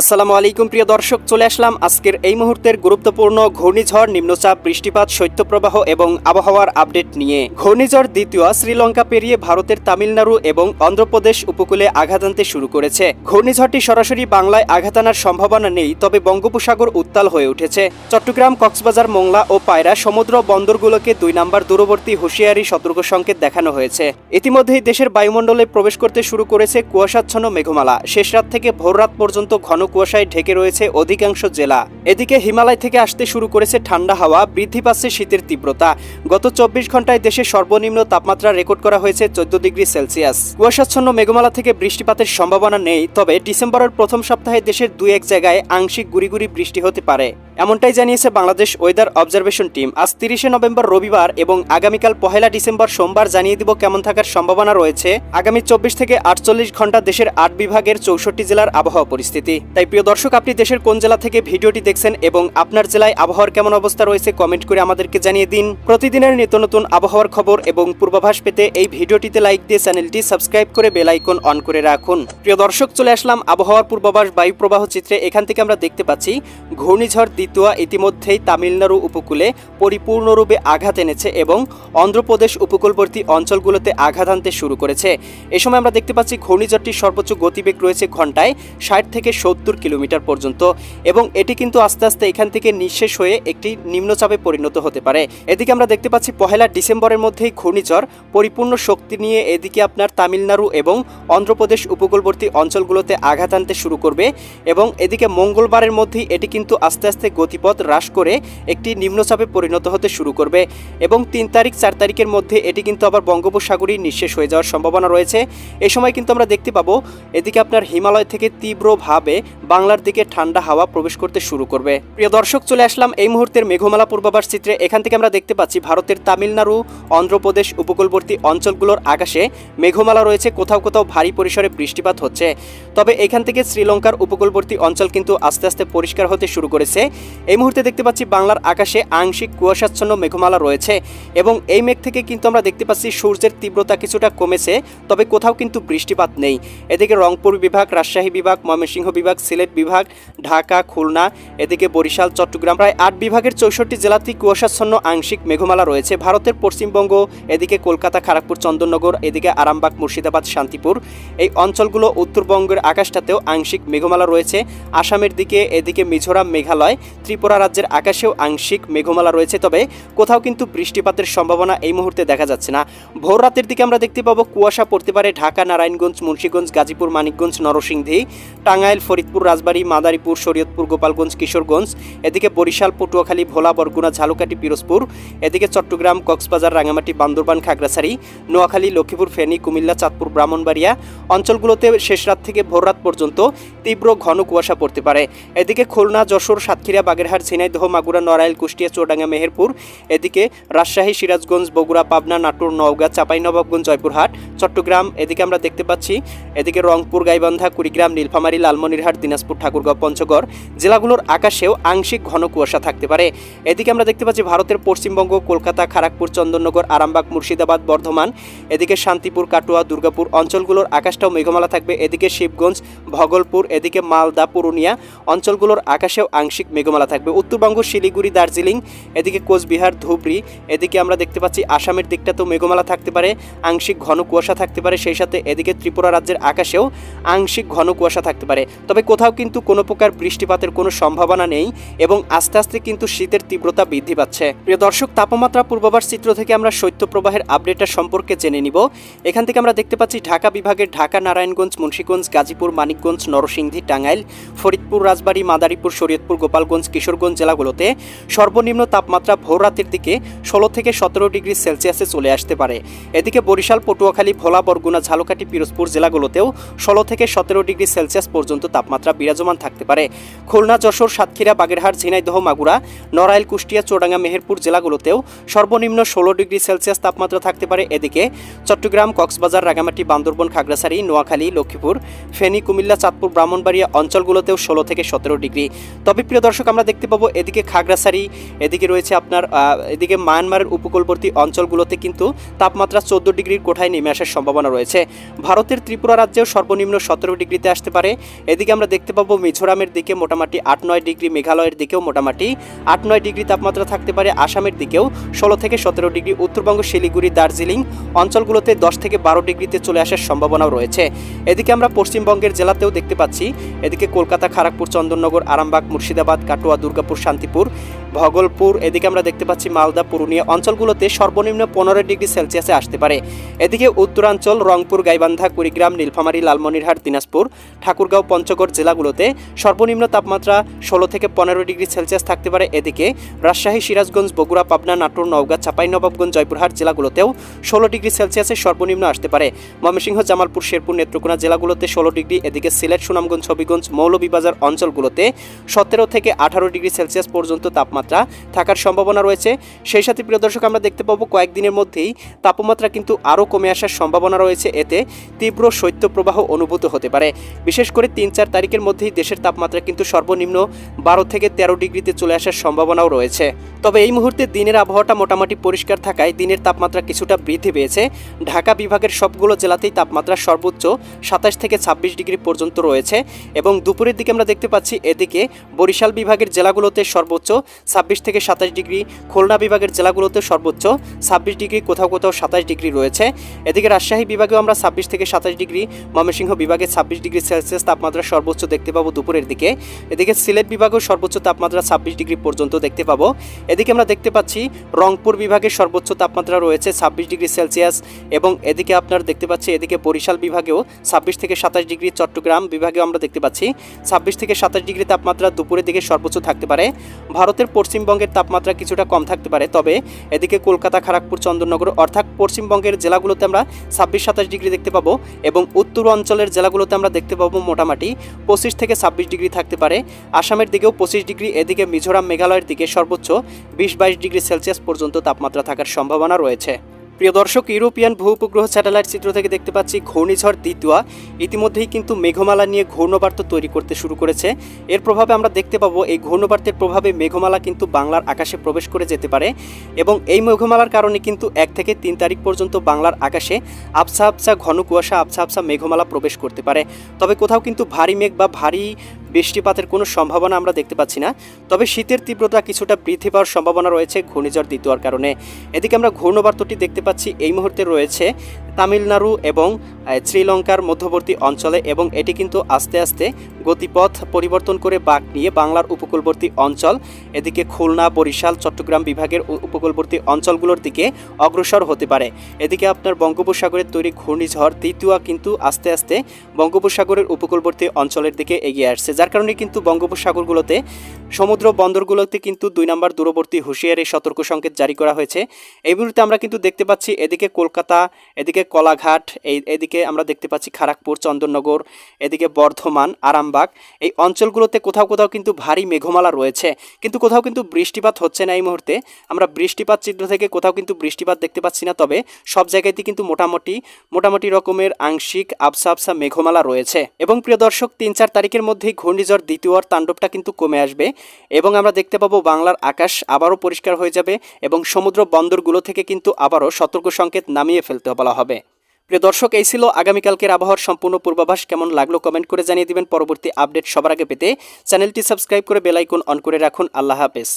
আসসালামু আলাইকুম, প্রিয় দর্শক, চলে আসলাম আজকের এই মুহূর্তের গুরুত্বপূর্ণ ঘূর্ণিঝড়, নিম্নচাপ, বৃষ্টিপাত, শৈত্যপ্রবাহ এবং আবহাওয়ার আপডেট নিয়ে। ঘূর্ণিঝড় দ্বিতীয় শ্রীলঙ্কা পেরিয়ে ভারতের তামিলনাড়ু এবং অন্ধ্রপ্রদেশ উপকূলে আঘাত আনতে শুরু করেছে। ঘূর্ণিঝড়টি সরাসরি বাংলায় আঘাত আনার সম্ভাবনা নেই, তবে বঙ্গোপসাগর উত্তাল হয়ে উঠেছে। চট্টগ্রাম, কক্সবাজার, মোংলা ও পায়রা সমুদ্র বন্দরগুলোকে দুই নম্বর দূরবর্তী হুঁশিয়ারি সতর্ক সংকেত দেখানো হয়েছে। ইতিমধ্যেই দেশের বায়ুমণ্ডলে প্রবেশ করতে শুরু করেছে কুয়াশাচ্ছন্ন মেঘমালা। শেষ রাত থেকে ভোর রাত পর্যন্ত ঘন কুয়াশায় ঢেকে রয়েছে অধিকাংশ জেলা। এদিকে হিমালয় থেকে আসতে শুরু করেছে ঠান্ডা হাওয়া, বৃদ্ধি পাচ্ছে শীতের তীব্রতা। গত চব্বিশ ঘন্টায় দেশে সর্বনিম্ন তাপমাত্রা রেকর্ড করা হয়েছে চোদ্দ ডিগ্রি সেলসিয়াস। কুয়াশাচ্ছন্ন মেঘমালা থেকে বৃষ্টিপাতের সম্ভাবনা নেই, তবে ডিসেম্বরের প্রথম সপ্তাহে দেশের দু এক জায়গায় আংশিক গুড়িগুড়ি গুড়ি বৃষ্টি হতে পারে। এমনটাই জানিয়েছে বাংলাদেশ ওয়েদার অবজারভেশন টিম। আজ তিরিশে নভেম্বর রবিবার এবং আগামীকাল পহেলা ডিসেম্বর সোমবার জানিয়ে দিব কেমন থাকার সম্ভাবনা রয়েছে। আগামী চব্বিশ থেকে আটচল্লিশ ঘণ্টা দেশের আট বিভাগের চৌষট্টি জেলার আবহাওয়া পরিস্থিতি। তাই প্রিয় দর্শক, আপনি দেশের কোন জেলা থেকে ভিডিওটি দেখছেন এবং আপনার জেলায় আবহাওয়ার কেমন অবস্থা রয়েছে কমেন্ট করে আমাদেরকে জানিয়ে দিন। প্রতিদিনের নিত্য নতুন আবহাওয়ার খবর এবং পূর্বাভাস পেতে এই ভিডিওটিতে লাইক দিয়ে চ্যানেলটি সাবস্ক্রাইব করে বেল আইকন অন করে রাখুন। প্রিয় দর্শক, চলে আসলাম আবহাওয়ার পূর্বাভাস বায়ু প্রবাহ চিত্রে। এখান থেকে আমরা দেখতে পাচ্ছি ঘূর্ণিঝড় দ্বিতীয় ইতিমধ্যেই তামিলনাড়ু উপকূলে পরিপূর্ণরূপে আঘাত এনেছে এবং অন্ধ্রপ্রদেশ উপকূলবর্তী অঞ্চলগুলোতে আঘাত আনতে শুরু করেছে। এ সময় আমরা দেখতে পাচ্ছি ঘূর্ণিঝড়টির সর্বোচ্চ গতিবেগ রয়েছে ঘন্টায় ষাট থেকে সত্তর কিলোমিটার পর্যন্ত এবং এটি কিন্তু আস্তে আস্তে এখান থেকে নিঃশেষ হয়ে একটি নিম্নচাপে পরিণত হতে পারে। এদিকে আমরা দেখতে পাচ্ছি পহেলা ডিসেম্বরের মধ্যেই ঘূর্ণিঝড় পরিপূর্ণ শক্তি নিয়ে এদিকে আপনার তামিলনাড়ু এবং অন্ধ্রপ্রদেশ উপকূলবর্তী অঞ্চলগুলোতে আঘাত আনতে শুরু করবে এবং এদিকে মঙ্গলবারের মধ্যেই এটি কিন্তু আস্তে আস্তে গতিপথ হ্রাস করে একটি নিম্নচাপে পরিণত হতে শুরু করবে এবং তিন তারিখ, চার তারিখের মধ্যে এটি কিন্তু আবার বঙ্গোপসাগরই নিঃশেষ হয়ে যাওয়ার সম্ভাবনা রয়েছে। এ সময় কিন্তু আমরা দেখতে পাবো এদিকে আপনার হিমালয় থেকে তীব্রভাবে বাংলার দিকে ঠান্ডা হাওয়া প্রবেশ করতে শুরু করবে। প্রিয় দর্শক, চলে আসলাম এই মুহূর্তের মেঘমালা পূর্বাভাস চিত্রে। এখান থেকে আমরা দেখতে পাচ্ছি ভারতের তামিলনাড়ু, অন্ধ্রপ্রদেশ উপকূলবর্তী অঞ্চলগুলোর আকাশে মেঘমালা রয়েছে। কোথাও কোথাও ভারী পরিসরে বৃষ্টিপাত হচ্ছে। তবে এখান থেকে শ্রীলঙ্কার উপকূলবর্তী অঞ্চল কিন্তু আস্তে আস্তে পরিষ্কার হতে শুরু করেছে। এই মুহূর্তে দেখতে পাচ্ছি বাংলার আকাশে আংশিক কুয়াশাচ্ছন্ন মেঘমালা রয়েছে এবং এই মেঘ থেকে কিন্তু আমরা দেখতে পাচ্ছি সূর্যের তীব্রতা কিছুটা কমেছে, তবে কোথাও কিন্তু বৃষ্টিপাত নেই। এদিকে রংপুর বিভাগ, রাজশাহী বিভাগ, ময়মনসিংহ বিভাগ, সিলেট বিভাগ, ঢাকা, খুলনা, এদিকে বরিশাল, চট্টগ্রাম, প্রায় আট বিভাগের চৌষট্টি জেলাতেই কুয়াশাচ্ছন্ন আংশিক মেঘমালা রয়েছে। ভারতের পশ্চিমবঙ্গ, এদিকে কলকাতা খড়গপুর চন্দননগর, এদিকে আরামবাগ, মুর্শিদাবাদ, শান্তিপুর। এই অঞ্চলগুলো উত্তরবঙ্গের আকাশটাতেও আংশিক মেঘমালা রয়েছে। আসামের দিকে, এদিকে মিজোরাম, মেঘালয় ত্রিপুরা রাজ্যের আকাশেও আংশিক মেঘমালা রয়েছে, তবে কোথাও কিন্তু বৃষ্টিপাতের সম্ভাবনা এই মুহূর্তে দেখা যাচ্ছে না। ভোর রাতের দিকে আমরা দেখতে পাবো কুয়াশা পড়তে পারে ঢাকা, নারায়ণগঞ্জ, মুন্সীগঞ্জ, গাজীপুর, মানিকগঞ্জ, নরসিংদী, টাঙ্গাইল, ফরিদপুর, রাজবাড়ী, মাদারীপুর, শরীয়তপুর, গোপালগঞ্জ, কিশোরগঞ্জ, এদিকে বরিশাল, পটুয়াখালী, ভোলা, বরগুনা ঝালুকাটি পিরোজপুর, এদিকে চট্টগ্রাম, কক্সবাজার রাঙামাটি বান্দরবান, খাগড়াছড়ি, নোয়াখালী, লক্ষ্মীপুর, ফেনী, কুমিল্লা, চাঁদপুর, ব্রাহ্মণবাড়িয়া অঞ্চলগুলোতে শেষ রাত থেকে ভোর রাত পর্যন্ত তীব্র ঘন কুয়াশা পড়তে পারে। এদিকে খুলনা, যশোর, সাতক্ষীরা বাগেরহাট, ঝিনাইদহ, মাগুরা, নড়াইল, কুষ্টিয়া, চুয়াডাঙ্গা, মেহেরপুর, এদিকে রাজশাহী, সিরাজগঞ্জ, বগুড়া, পাবনা, নাটোর, নওগাঁ চাঁপাইনবাবগঞ্জ জয়পুরহাট, চট্টগ্রাম, এদিকে আমরা দেখতে পাচ্ছি, এদিকে রংপুর, গাইবান্ধা, কুড়িগ্রাম, নীলফামারী, লালমনিরহাট, দিনাজপুর, ঠাকুরগাঁও, পঞ্চগড় জেলাগুলোর আকাশেও আংশিক ঘন কুয়াশা থাকতে পারে। এদিকে আমরা দেখতে পাচ্ছি ভারতের পশ্চিমবঙ্গ, কলকাতা খড়গপুর চন্দননগর, আরামবাগ, মুর্শিদাবাদ, বর্ধমান, এদিকে শান্তিপুর, কাটোয়া, দুর্গাপুর অঞ্চলগুলোর আকাশটাও মেঘমালা থাকবে। এদিকে শিবগঞ্জ, ভগলপুর, এদিকে মালদা, পুরুলিয়া অঞ্চলগুলোর আকাশেও আংশিক মেঘমালা থাকবে। উত্তরবঙ্গ, শিলিগুড়ি, দার্জিলিং, এদিকে কোচবিহার, ধুবড়ি, এদিকে আমরা দেখতে পাচ্ছি আসামের দিকটাতেও মেঘমালা থাকতে পারে, আংশিক ঘন কুয়াশা থাকতে পারে, সেই সাথে এদিকে ত্রিপুরা রাজ্যের আকাশেও আংশিক ঘন কুয়াশা থাকতে পারে। তবে কোথাও কিন্তু কোনো প্রকার বৃষ্টিপাতের কোনো সম্ভাবনা নেই এবং আস্তে আস্তে কিন্তু শীতের তীব্রতা বৃদ্ধি পাচ্ছে। প্রিয় দর্শক, তাপমাত্রা পূর্বাভাস চিত্র থেকে আমরা শৈত্যপ্রবাহের আপডেটটা সম্পর্কে জেনে নিব। এখান থেকে আমরা দেখতে পাচ্ছি ঢাকা বিভাগের ঢাকা, নারায়ণগঞ্জ, মুন্সীগঞ্জ, গাজীপুর, মানিকগঞ্জ, নরসিংদী, টাঙ্গাইল, ফরিদপুর, রাজবাড়ী, মাদারীপুর, শরীয়তপুর, গোপালগঞ্জ কিশোরগঞ্জ জেলাগুলোতে সর্বনিম্ন তাপমাত্রা ভোর রাতের দিকে ষোলো থেকে সতেরো ডিগ্রি সেলসিয়াসে চলে আসতে পারে। এদিকে বরিশাল, পটুয়াখালী, ভোলা, বরগুনা, ঝালকাঠি, পিরোজপুর জেলাগুলোতেও ষোলো থেকে সতেরো ডিগ্রি সেলসিয়াস পর্যন্ত তাপমাত্রা বিরাজমান থাকতে পারে। খুলনা, যশোর, সাতক্ষীরা, বাগেরহাট, ঝিনাইদহ, মাগুরা, নড়াইল, কুষ্টিয়া চোডাঙ্গা মেহেরপুর জেলাগুলোতেও সর্বনিম্ন ষোলো ডিগ্রি সেলসিয়াস তাপমাত্রা থাকতে পারে। এদিকে চট্টগ্রাম, কক্সবাজার রাঙামাটি বান্দরবন, খাগড়াছড়ি, নোয়াখালী, লক্ষ্মীপুর, ফেনী, কুমিল্লা, চাঁদপুর, ব্রাহ্মণবাড়িয়া অঞ্চলগুলোতেও ষোলো থেকে সতেরো ডিগ্রি। তবে প্রিয় দর্শক আমরা দেখতে পাবো, এদিকে খাগড়াছড়ি, এদিকে রয়েছে আপনার এদিকে মায়ানমারের উপকূলবর্তী অঞ্চলগুলোতে কিন্তু তাপমাত্রা চোদ্দ ডিগ্রির কোঠায় নেমে আসার সম্ভাবনা রয়েছে। ভারতের ত্রিপুরা রাজ্যেও সর্বনিম্ন সতেরো ডিগ্রিতে আসতে পারে। এদিকে আমরা দেখতে পাবো, মিজোরামের দিকে মোটামুটি আট নয় ডিগ্রি, মেঘালয়ের দিকেও মোটামুটি আট নয় ডিগ্রি তাপমাত্রা থাকতে পারে। আসামের দিকেও ষোলো থেকে সতেরো ডিগ্রি, উত্তরবঙ্গ, শিলিগুড়ি, দার্জিলিং অঞ্চলগুলোতে দশ থেকে বারো ডিগ্রিতে চলে আসার সম্ভাবনাও রয়েছে। এদিকে আমরা পশ্চিমবঙ্গের জেলাতেও দেখতে পাচ্ছি, এদিকে কলকাতা খড়গপুর চন্দননগর, আরামবাগ, মুর্শিদাবাদ কাটোয়া দুর্গাপুর, শান্তিপুর, ভগলপুর, এদিকে আমরা দেখতে পাচ্ছি মালদা, পুরুলিয়া অঞ্চলগুলোতে সর্বনিম্ন পনেরো ডিগ্রি সেলসিয়াসে আসতে পারে। এদিকে উত্তরাঞ্চল, রংপুর, গাইবান্ধা, কুড়িগ্রাম, নীলফামারী, লালমনিরহাট, দিনাজপুর, ঠাকুরগাঁও, পঞ্চগড় জেলাগুলোতে সর্বনিম্ন তাপমাত্রা ষোলো থেকে পনেরো ডিগ্রি সেলসিয়াস থাকতে পারে। এদিকে রাজশাহী, সিরাজগঞ্জ, বগুড়া, পাবনা, নাটোর, নওগাঁ চাঁপাইনবাবগঞ্জ জয়পুরহাট জেলাগুলোতেও ষোলো ডিগ্রি সেলসিয়াসের সর্বনিম্ন আসতে পারে। ময়মনসিংহ, জামালপুর, শেরপুর, নেত্রকোনা জেলাগুলোতে ষোলো ডিগ্রি, এদিকে সিলেট, সুনামগঞ্জ, হবিগঞ্জ, মৌলভীবাজার অঞ্চলগুলোতে সতেরো থেকে আঠারো ডিগ্রি সেলসিয়াস পর্যন্ত তাপমাত্রা থাকার সম্ভাবনা রয়েছে। সেই সাথে, প্রিয় দর্শক, আমরা দেখতে পাবো কয়েকদিনের মধ্যেই তাপমাত্রা কিন্তু আরও কমে আসার সম্ভাবনা রয়েছে। এতে তীব্র শৈত্যপ্রবাহ অনুভূত হতে পারে। বিশেষ করে তিন চার তারিখের মধ্যেই দেশের তাপমাত্রা কিন্তু সর্বনিম্ন বারো থেকে তেরো ডিগ্রিতে চলে আসার সম্ভাবনাও রয়েছে। তবে এই মুহূর্তে দিনের আবহাওয়াটা মোটামুটি পরিষ্কার থাকায় দিনের তাপমাত্রা কিছুটা বৃদ্ধি পেয়েছে। ঢাকা বিভাগের সবগুলো জেলাতেই তাপমাত্রা সর্বোচ্চ সাতাশ থেকে ছাব্বিশ ডিগ্রি পর্যন্ত রয়েছে এবং দুপুরের দিকে আমরা দেখতে পাচ্ছি এদিকে বরিশাল বিভাগের জেলাগুলোতে সর্বোচ্চ ছাব্বিশ থেকে সাতাশ ডিগ্রি, খুলনা বিভাগের জেলাগুলোতে সর্বোচ্চ ছাব্বিশ ডিগ্রি, কোথাও কোথাও সাতাশ ডিগ্রি রয়েছে। এদিকে রাজশাহী বিভাগেও আমরা ছাব্বিশ থেকে সাতাশ ডিগ্রি, ময়মনসিংহ বিভাগে ছাব্বিশ ডিগ্রি সেলসিয়াস তাপমাত্রা সর্বোচ্চ দেখতে পাবো দুপুরের দিকে। এদিকে সিলেট বিভাগেও সর্বোচ্চ তাপমাত্রা ছাব্বিশ ডিগ্রি পর্যন্ত দেখতে পাবো। এদিকে আমরা দেখতে পাচ্ছি রংপুর বিভাগে সর্বোচ্চ তাপমাত্রা রয়েছে ছাব্বিশ ডিগ্রি সেলসিয়াস এবং এদিকে আপনার দেখতে পাচ্ছি এদিকে বরিশাল বিভাগেও ছাব্বিশ থেকে সাতাশ ডিগ্রি, চট্টগ্রাম বিভাগেও আমরা দেখতে পাচ্ছি ছাব্বিশ থেকে সাতাশ ডিগ্রি তাপমাত্রা দুপুরের দিকে সর্বোচ্চ থাকতে পারে। ভারতের পশ্চিমবঙ্গের তাপমাত্রা কিছুটা কম থাকতে পারে, তবে এদিকে কলকাতা খড়গপুর চন্দননগর অর্থাৎ পশ্চিমবঙ্গের জেলাগুলোতে আমরা ছাব্বিশ, সাতাশ ডিগ্রি দেখতে পাবো এবং উত্তর অঞ্চলের জেলাগুলোতে আমরা দেখতে পাবো মোটামুটি পঁচিশ থেকে ছাব্বিশ ডিগ্রি থাকতে পারে। আসামের দিকেও পঁচিশ ডিগ্রি, এদিকে মিজোরাম, মেঘালয়ের দিকে সর্বোচ্চ বিশ, বাইশ ডিগ্রি সেলসিয়াস পর্যন্ত তাপমাত্রা থাকার সম্ভাবনা রয়েছে। প্রিয় দর্শক, ইউরোপিয়ান ভূ উপগ্রহ স্যাটেলাইট চিত্র থেকে দেখতে পাচ্ছি ঘূর্ণিঝড় দ্বিতীয় ইতিমধ্যেই কিন্তু মেঘমালা নিয়ে ঘূর্ণবার্ত তৈরি করতে শুরু করেছে। এর প্রভাবে আমরা দেখতে পাবো, এই ঘূর্ণবার্তের প্রভাবে মেঘমালা কিন্তু বাংলার আকাশে প্রবেশ করে যেতে পারে এবং এই মেঘমালার কারণে কিন্তু এক থেকে তিন তারিখ পর্যন্ত বাংলার আকাশে আবছা আবছা ঘন কুয়াশা, আবছা আবছা মেঘমালা প্রবেশ করতে পারে। তবে কোথাও কিন্তু ভারী মেঘ বা ভারী বৃষ্টিপাতের কোনো সম্ভাবনা আমরা দেখতে পাচ্ছি না, তবে শীতের তীব্রতা কিছুটা বৃদ্ধি পাওয়ার সম্ভাবনা রয়েছে ঘূর্ণিঝড় দ্বিতীয়র কারণে। এদিকে আমরা ঘূর্ণবার্তটি দেখতে পাচ্ছি, এই মুহূর্তে রয়েছে তামিলনাড়ু এবং শ্রীলঙ্কার মধ্যবর্তী অঞ্চলে এবং এটি কিন্তু আস্তে আস্তে গতিপথ পরিবর্তন করে বাঁক নিয়ে বাংলার উপকূলবর্তী অঞ্চল, এদিকে খুলনা, বরিশাল, চট্টগ্রাম বিভাগের উপকূলবর্তী অঞ্চলগুলোর দিকে অগ্রসর হতে পারে। এদিকে আপনার বঙ্গোপসাগরের তৈরি ঘূর্ণিঝড় দ্বিতীয় কিন্তু আস্তে আস্তে বঙ্গোপসাগরের উপকূলবর্তী অঞ্চলের দিকে এগিয়ে আসছে। যার কারণে কিন্তু বঙ্গোপসাগরগুলোতে, সমুদ্র বন্দরগুলোতে কিন্তু দুই নম্বর দূরবর্তী হুঁশিয়ারি সতর্ক সংকেত জারি করা হয়েছে। এই মুহূর্তে আমরা কিন্তু দেখতে পাচ্ছি এদিকে কলকাতা, এদিকে কলাঘাট, এই, এদিকে আমরা দেখতে পাচ্ছি খড়গপুর চন্দননগর, এদিকে বর্ধমান, আরামবাগ। এই অঞ্চলগুলোতে কোথাও কোথাও কিন্তু ভারী মেঘমালা রয়েছে। কিন্তু কোথাও কিন্তু বৃষ্টিপাত হচ্ছে না এই মুহূর্তে। আমরা বৃষ্টিপাত চিত্র থেকে কোথাও কিন্তু বৃষ্টিপাত দেখতে পাচ্ছি না, তবে সব জায়গাতেই কিন্তু মোটামুটি মোটামুটি রকমের আংশিক আবসা আবসা মেঘমালা রয়েছে। এবং প্রিয় দর্শক, তিন চার তারিখের মধ্যেই ঘূর্ণিঝড় দ্বিতীয়র তাণ্ডবটা কিন্তু কমে আসবে এবং আমরা দেখতে পাবো বাংলার আকাশ আবারও পরিষ্কার হয়ে যাবে এবং সমুদ্র বন্দরগুলো থেকে কিন্তু আবারও সতর্ক সংকেত নামিয়ে ফেলতে বলা হবে। প্রিয় দর্শক, এই ছিল আগামীকালকের আবহাওয়ার সম্পূর্ণ পূর্বাভাস। কেমন লাগল কমেন্ট করে জানিয়ে দিবেন। পরবর্তী আপডেট সবার আগে পেতে চ্যানেলটি সাবস্ক্রাইব করে বেলাইকন অন করে রাখুন। আল্লাহ হাফেজ।